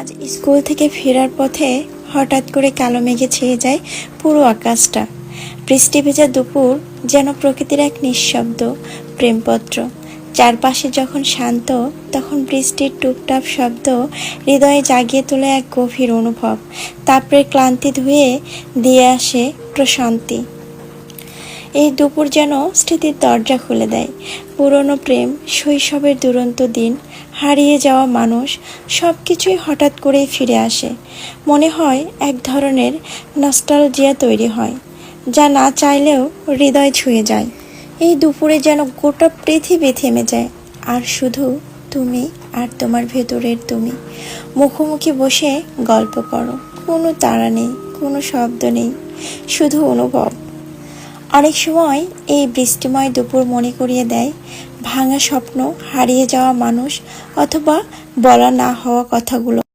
আজ স্কুল থেকে ফেরার পথে হঠাৎ করে কালো মেঘে ছেয়ে যায় পুরো আকাশটা। বৃষ্টি ভেজা দুপুর যেন প্রকৃতির এক নিঃশব্দ প্রেমপত্র। চারপাশে যখন শান্ত, তখন বৃষ্টির টুপটাপ শব্দ হৃদয়ে জাগিয়ে তোলে এক গভীর অনুভব। তারপরে ক্লান্তি ধুয়ে দিয়ে আসে প্রশান্তি। এই দুপুর যেন স্মৃতির দরজা খুলে দেয়। পুরনো প্রেম, শৈশবের দুরন্ত দিন, হারিয়ে যাওয়া মানুষ সব কিছুই হঠাৎ করেই ফিরে আসে। মনে হয় এক ধরনের নস্টালজিয়া তৈরি হয়, যা না চাইলেও হৃদয় ছুঁয়ে যায়। এই দুপুরে যেন গোটা পৃথিবী থেমে যায়, আর শুধু তুমি আর তোমার ভেতরের তুমি। মুখোমুখি বসে গল্প করো, কোনো তাড়া নেই, কোনো শব্দ নেই, শুধু অনুভব। অনেক সময় এই বৃষ্টিময় দুপুর মনে করিয়ে দেয়, ভাঙা স্বপ্ন, হারিয়ে যাওয়া মানুষ অথবা বলা না হওয়া কথাগুলো।